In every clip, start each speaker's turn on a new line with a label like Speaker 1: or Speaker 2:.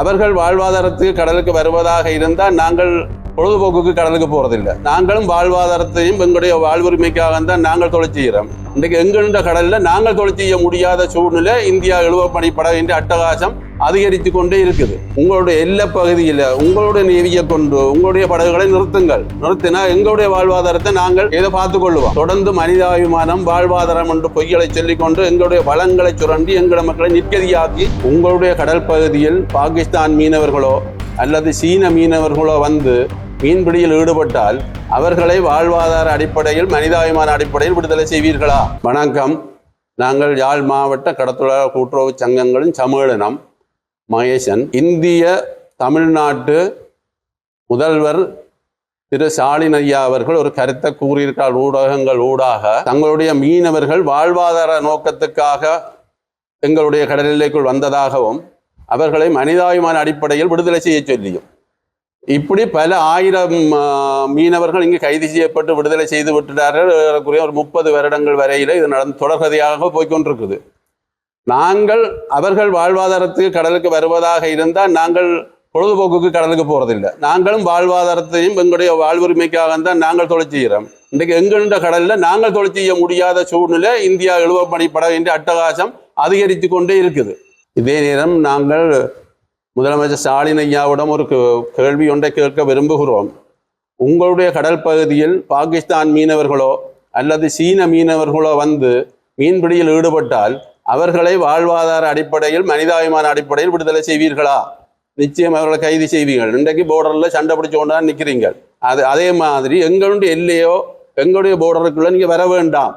Speaker 1: அவர்கள் வாழ்வாதாரத்துக்கு கடலுக்கு வருவதாக இருந்தால் நாங்கள் பொழுதுபோக்குக்கு கடலுக்கு போறதில்லை. நாங்களும் வாழ்வாதாரத்தையும் எங்களுடைய வாழ்வுரிமைக்காக தான் நாங்கள் தொழில் செய்கிறோம். இன்றைக்கு எங்கெண்ட கடலில் நாங்கள் தொழில் செய்ய முடியாத சூழ்நிலை இந்தியா இழுவப்படி படகின்ற அட்டகாசம் அதிகரித்து கொண்டே இருக்குது. உங்களுடைய எல்லை பகுதியில் உங்களுடைய நேவியை கொண்டு உங்களுடைய படகுகளை நிறுத்துங்கள். நிறுத்தினா எங்களுடைய வாழ்வாதாரத்தை நாங்கள் இதை பார்த்துக் கொள்வோம் தொடர்ந்து மனிதாபிமானம் வாழ்வாதாரம் என்று பொய்களை சொல்லிக்கொண்டு எங்களுடைய வளங்களை சுரண்டி எங்கள மக்களை நிற்கதியாக்கி உங்களுடைய கடல் பகுதியில் பாகிஸ்தான் மீனவர்களோ அல்லது சீன மீனவர்களோ வந்து மீன்பிடியில் ஈடுபட்டால் அவர்களை வாழ்வாதார அடிப்படையில் மனிதாபிமான அடிப்படையில் விடுதலை செய்வீர்களா? வணக்கம். நாங்கள் யாழ் மாவட்ட கடத்தொழிலாளர் கூட்டுறவு சங்கங்களின் சம்மேளனம் மகேசன் இந்திய தமிழ்நாட்டு முதல்வர் திரு ஸ்டாலின் ஐயா அவர்கள் ஒரு கருத்தை கூறியிருக்கார் ஊடகங்கள் ஊடாக தங்களுடைய மீனவர்கள் வாழ்வாதார நோக்கத்துக்காக எங்களுடைய கடலிலைக்குள் வந்ததாகவும் அவர்களை மனிதாபிமான அடிப்படையில் விடுதலை செய்ய சொல்லியும். இப்படி பல ஆயிரம் மீனவர்கள் இங்கு கைது செய்யப்பட்டு விடுதலை செய்து விட்டுட்டார்கள். ஏறக்குறைய ஒரு முப்பது வருடங்கள் வரையில் இது நடந்து தொடர்கதையாக போய்க்கொண்டிருக்குது நாங்கள் அவர்கள் வாழ்வாதாரத்துக்கு கடலுக்கு வருவதாக இருந்தால் நாங்கள் பொழுதுபோக்குக்கு கடலுக்கு போகிறதில்லை நாங்களும் வாழ்வாதாரத்தையும் எங்களுடைய வாழ்வுரிமைக்காக தான் நாங்கள் தொழில் செய்கிறோம். இன்றைக்கு எங்கெண்ட கடலில் நாங்கள் தொழில் செய்ய முடியாத சூழ்நிலை இந்தியா இழுவப்படி படகின்ற அட்டகாசம் அதிகரித்து கொண்டே இருக்குது. இதே நேரம் நாங்கள் முதலமைச்சர் ஸ்டாலின் ஐயாவிடம் ஒரு கேள்வி ஒன்றை கேட்க விரும்புகிறோம். உங்களுடைய கடல் பகுதியில் பாகிஸ்தான் மீனவர்களோ அல்லது சீன மீனவர்களோ வந்து மீன்பிடியில் ஈடுபட்டால் அவர்களை வாழ்வாதார அடிப்படையில் மனிதாபிமான அடிப்படையில் விடுதலை செய்வீர்களா? நிச்சயம் அவர்களை கைது செய்வீர்கள். இன்றைக்கு போர்டரில் சண்டை பிடிச்சு கொண்டாந்து நிற்கிறீங்க அது அதே மாதிரி எங்களுடைய எல்லையோ எங்களுடைய போர்டருக்குள்ள நீங்கள் வர வேண்டாம்.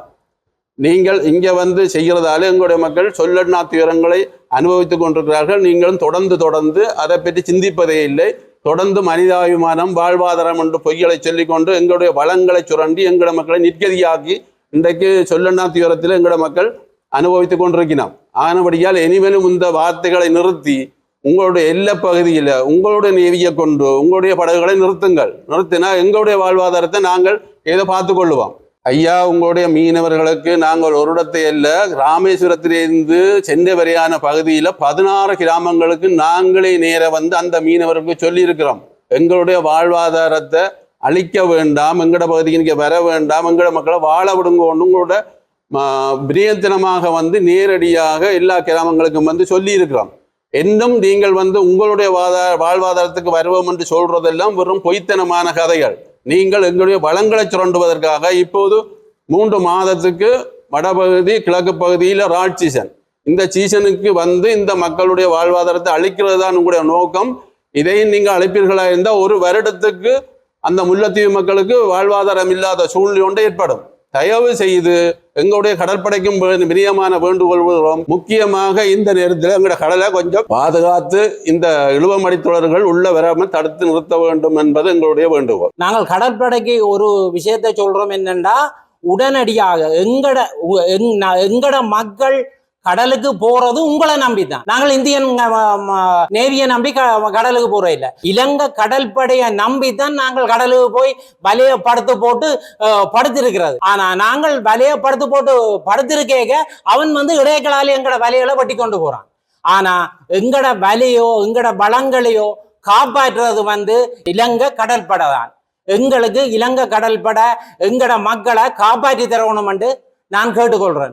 Speaker 1: நீங்கள் இங்கே வந்து செய்கிறதால எங்களுடைய மக்கள் சொல்லண்ணா துயரங்களை அனுபவித்துக் கொண்டிருக்கிறார்கள். நீங்களும் தொடர்ந்து தொடர்ந்து அதை பற்றி சிந்திப்பதே இல்லை. தொடர்ந்து மனிதாபிமானம் வாழ்வாதாரம் என்று பொய்களை சொல்லிக்கொண்டு எங்களுடைய வளங்களை சுரண்டி எங்களோட மக்களை நிற்கதியாக்கி இன்றைக்கு சொல்லண்ணா துயரத்தில் எங்களோட மக்கள் அனுபவித்துக் கொண்டிருக்கிறோம் ஆனபடியால் இனிமேலும் இந்த வார்த்தைகளை நிறுத்தி உங்களுடைய எல்லை பகுதியில் உங்களுடைய நேவியை கொண்டு உங்களுடைய படகுகளை நிறுத்துங்கள். நிறுத்தினா எங்களுடைய வாழ்வாதாரத்தை நாங்கள் ஏதோ பார்த்து கொள்ளுவோம்? ஐயா உங்களுடைய மீனவர்களுக்கு நாங்கள் ஒரு இடத்தை அல்ல ராமேஸ்வரத்திலிருந்து சென்னை வரையான பகுதியில் பதினாறு கிராமங்களுக்கு நாங்களே நேர வந்து அந்த மீனவர்களுக்கு சொல்லியிருக்கிறோம். எங்களுடைய வாழ்வாதாரத்தை அழிக்க வேண்டாம் எங்களோட பகுதிக்கு வர வேண்டாம் எங்களோட மக்களை வாழ விடுங்கன்னு உங்களோட பிரியத்தனமாக வந்து நேரடியாக எல்லா கிராமங்களுக்கும் வந்து சொல்லியிருக்கிறோம். இன்னும் நீங்கள் வந்து உங்களுடைய வாதா வாழ்வாதாரத்துக்கு வருவோம் என்று சொல்றதெல்லாம் வெறும் பொய்த்தனமான கதைகள். நீங்கள் எங்களுடைய வளங்களை சுரண்டுவதற்காக இப்போது மூன்று மாதத்துக்கு வடபகுதி கிழக்கு பகுதியில் ராட் சீசன். இந்த சீசனுக்கு வந்து இந்த மக்களுடைய வாழ்வாதாரத்தை அழிக்கிறது தான் உங்களுடைய நோக்கம். இதையும் நீங்கள் அழைப்பீர்களா இருந்தால் ஒரு வருடத்துக்கு அந்த முல்லைத்தீவு மக்களுக்கு வாழ்வாதாரம் இல்லாத சூழ்நிலை ஒன்று ஏற்படும். தயவு செய்து எங்களுடைய கடற்படைக்கும் வே- பிரியமான வேண்டுகோள் முக்கியமாக இந்த நேரத்தில் எங்களுடைய கடலை கொஞ்சம் பாதுகாத்து இந்த இழுவமடித்தொடர்கள் உள்ள வராமல் தடுத்து நிறுத்த வேண்டும் என்பது எங்களுடைய வேண்டுகோள்.
Speaker 2: நாங்கள் கடற்படைக்கு ஒரு விஷயத்தை சொல்றோம் என்னென்னா உடனடியாக எங்கட உ- எங்- எங்கட மக்கள் கடலுக்கு போறது உங்களை நம்பி தான் நாங்கள் இந்தியன் நேவியை நம்பி க- கடலுக்கு போறோம் இல்ல. இலங்கை கடற்படையை நம்பி தான் நாங்கள் கடலுக்கு போய் வலைய படுத்து போட்டு அஹ், படுத்திருக்கிறது. ஆனா நாங்கள் வலைய படுத்து போட்டு படுத்திருக்கேக அவன் வந்து இடையக்களால் எங்கட வலைகளை வெட்டி கொண்டு போறான். ஆனா எங்கட வலையோ எங்கட பலங்களையோ காப்பாற்றுறது வந்து இலங்கை கடற்படை தான். எங்களுக்கு இலங்கை கடற்படை எங்கட மக்களை காப்பாற்றி தரணும் என்று நான் கேட்டுக்கொள்றேன்.